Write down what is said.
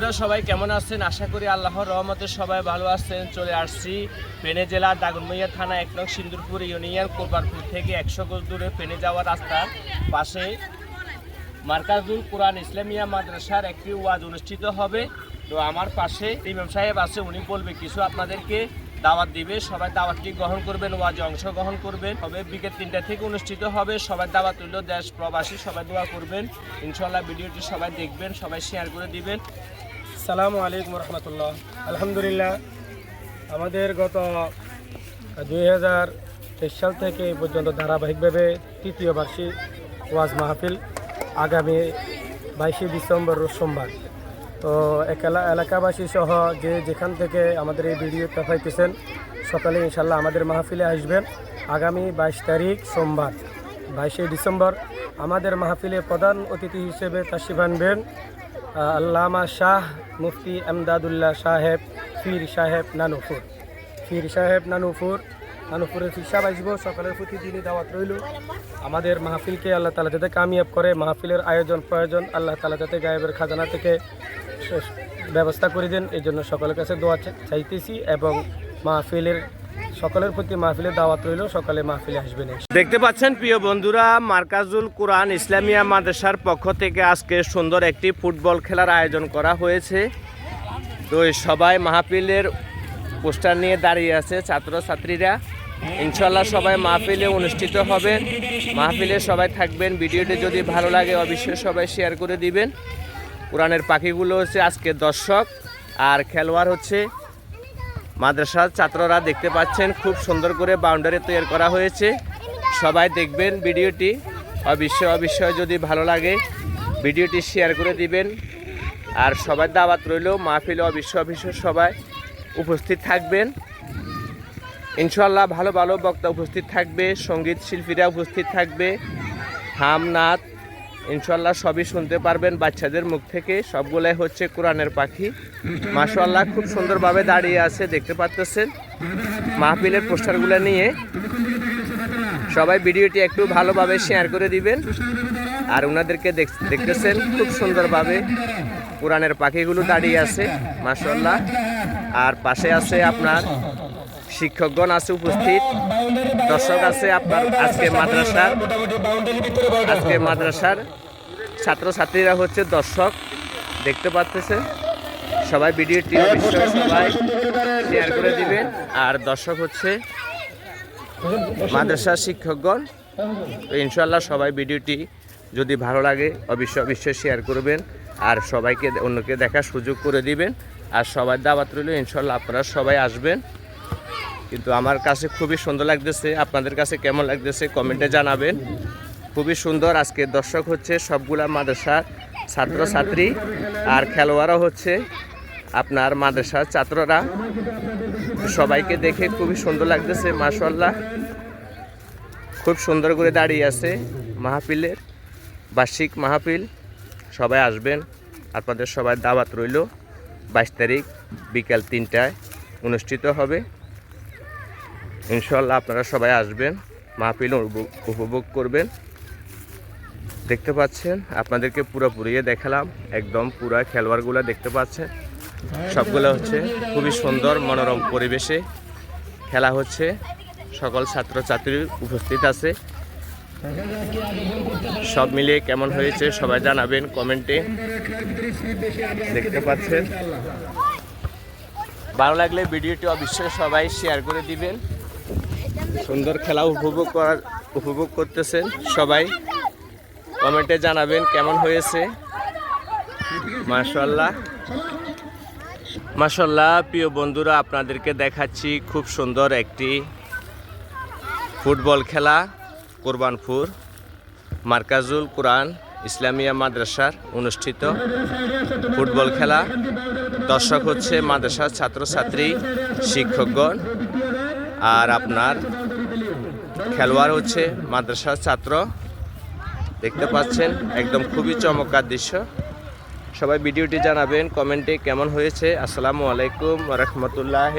বন্ধুরা সবাই কেমন আছেন? আশা করি আল্লাহর রহমতে সবাই ভালো আছেন। চলে আসছি পেনে জেলার দাগনমইয়া থানা এক নং সিন্দুরপুর ইউনিয়ন কোরবানপুর থেকে একশো গজ দূরে ফেনে যাওয়ার রাস্তার পাশে মার্কাজুল কোরআন ইসলামিয়া মাদ্রাসার একটি ওয়াজ অনুষ্ঠিত হবে। তো আমার পাশে ইমাম সাহেব আছে, উনি বলবে কিছু আপনাদেরকে দাওয়াত দিবে। সবাই দাওয়াতটি গ্রহণ করবেন, ওয়াজে অংশগ্রহণ করবেন। হবে বিকেল তিনটা থেকে অনুষ্ঠিত হবে। সবাই দাওয়াত তুলল, দেশ প্রবাসী সবাই দোয়া করবেন। ইনশাল্লাহ ভিডিওটি সবাই দেখবেন, সবাই শেয়ার করে দিবেন। সালামু আলাইকুম রহমতুল্লাহ। আলহামদুলিল্লাহ, আমাদের গত দুই হাজার তেইশ সাল থেকে এই পর্যন্ত ধারাবাহিকভাবে তৃতীয় বার্ষিক ওয়াজ মাহফিল আগামী বাইশে ডিসেম্বর সোমবার। তো একেলা এলাকাবাসী সহ যে যেখান থেকে আমাদের এই ভিডিওটা পাইতেছেন সকালে ইনশাল্লাহ আমাদের মাহফিলে আসবেন আগামী বাইশ তারিখ সোমবার। বাইশে ডিসেম্বর আমাদের মাহফিলে প্রধান অতিথি হিসেবে তাশিফ আনবেন। আল্লামা শাহ মুফতি আমদাদুল্লাহ সাহেব, ফির সাহেব নানুপুর ফির সাহেব নানুপুর নানুপুরের ফির সাহেব আসব, সকালের প্রতিদিনই দাওয়াত রইল। আমাদের মাহফিলকে আল্লাহ তালা যাতে কামিয়াব করে, মাহফিলের আয়োজন, প্রয়োজন, আল্লাহ তালা যাতে গায়েবের খাজানা থেকে ব্যবস্থা করে দেন, এই জন্য সকলের কাছে দোয়া চাইতেছি এবং মাহফিলের সকলের প্রতি মাহফিলের দাওয়াত রইল, সকালে মাহফিলে আসবেন দেখতে পাচ্ছেন প্রিয় বন্ধুরা, মার্কাজুল কোরআন ইসলামিয়া মাদ্রাসার পক্ষ থেকে আজকে সুন্দর একটি ফুটবল খেলার আয়োজন করা হয়েছে। তো সবাই মাহফিলের পোস্টার নিয়ে দাঁড়িয়ে আছে ছাত্রছাত্রীরা। ইনশাল্লাহ সবাই মাহফিলে অনুষ্ঠিত হবে। মাহফিলে সবাই থাকবেন, ভিডিওটি যদি ভালো লাগে অবশ্যই সবাই শেয়ার করে দিবেন। কোরআনের পাখিগুলো হচ্ছে আজকে দর্শক, আর খেলোয়াড় হচ্ছে মাদ্রাসার ছাত্ররা দেখতে পাচ্ছেন, খুব সুন্দর করে বাউন্ডারি তৈরি করা হয়েছে। সবাই দেখবেন ভিডিওটি। অবশ্যই অবশ্যই যদি ভালো লাগে, ভিডিওটি শেয়ার করে দিবেন। আর সবাই দাওয়াত রইল, মাহফিল অবশ্যই অবশ্যই সবাই উপস্থিত থাকবেন। ইনশাল্লাহ ভালো ভালো বক্তা উপস্থিত থাকবে, সংগীত শিল্পীরা উপস্থিত থাকবে। হাম নাচ ইনশাল্লাহ সবই শুনতে পারবেন, বাচ্চাদের মুখ থেকে। সবগুলাই হচ্ছে কোরআনের পাখি। মাশাল্লাহ খুব সুন্দরভাবে দাঁড়িয়ে আছে, দেখতে পাচ্তেছেন মাহফিলের পোস্টারগুলো নিয়ে। সবাই ভিডিওটি একটু ভালোভাবে শেয়ার করে দিবেন। আর ওনাদেরকে দেখ- দেখতেছেন, খুব সুন্দরভাবে কোরআনের পাখিগুলো দাঁড়িয়ে আছে মাশাল্লাহ আর পাশে আছে আপনার শিক্ষকগণ আছে উপস্থিত। দর্শক আছে আপনার আজকে মাদ্রাসার আজকে মাদ্রাসার ছাত্রছাত্রীরা হচ্ছে দর্শক। দেখতে পাচ্ছেন? সবাই ভিডিওটি অবশ্যই সবাই শেয়ার করে দিবেন। আর দর্শক হচ্ছে মাদ্রাসার শিক্ষকগণ। ইনশাল্লাহ সবাই ভিডিওটি যদি ভালো লাগে অবশ্যই অবশ্যই শেয়ার করবেন। আর সবাইকে অন্যকে দেখার সুযোগ করে দিবেন। আর সবাই দাওয়াত রইল ইনশাল্লাহ আপনারা সবাই আসবেন। কিন্তু আমার কাছে খুবই সুন্দর লাগতেছে। আপনাদের কাছে কেমন লাগতেছে কমেন্টে জানাবেন। খুবই সুন্দর, আজকে দর্শক হচ্ছে সবগুলা মাদ্রাসার ছাত্রছাত্রী আর খেলোয়াড়ও হচ্ছে আপনার মাদ্রাসার ছাত্ররা। সবাইকে দেখে খুবই সুন্দর লাগতেছে মাশাল্লাহ খুব সুন্দর করে দাঁড়িয়ে আছে মাহফিলের বার্ষিক মাহফিল। সবাই আসবেন, আপনাদের সবাই দাওয়াত রইল। বাইশ তারিখ বিকাল তিনটায় অনুষ্ঠিত হবে। ইনশাল্লাহ আপনারা সবাই আসবেন, মাহফিল উপভোগ- করবেন। দেখতে পাচ্ছেন, আপনাদেরকে পুরোপুরি দেখালাম, একদম পুরা খেলোয়াড়গুলো দেখতে পাচ্ছেন। সবগুলো হচ্ছে খুবই সুন্দর মনোরম পরিবেশে খেলা হচ্ছে। সকল ছাত্রছাত্রী উপস্থিত আছে। সব মিলিয়ে কেমন হয়েছে সবাই জানাবেন কমেন্টে। দেখতে পাচ্ছেন। ভালো লাগলে ভিডিওটি অবশ্যই সবাই শেয়ার করে দিবেন। সুন্দর খেলা উপভোগ করার, উপভোগ করতেছেন সবাই। কমেন্টে জানাবেন কেমন হয়েছে। মাশাল্লাহ মাশাল্লাহ প্রিয় বন্ধুরা, আপনাদেরকে দেখাচ্ছি খুব সুন্দর একটি ফুটবল খেলা, কোরবানপুর, মার্কাজুল কোরআন ইসলামিয়া মাদ্রাসার অনুষ্ঠিত ফুটবল খেলা। দর্শক হচ্ছে মাদ্রাসার ছাত্রছাত্রী, শিক্ষকগণ আর আপনার খেলোয়াড় হচ্ছে, মাদ্রাসার ছাত্র। দেখতে পাচ্ছেন, একদম খুবই চমৎকার দৃশ্য। সবাই ভিডিওটি জানাবেন, কমেন্টে কেমন হয়েছে। আসসালামু আলাইকুম রহমতুল্লাহ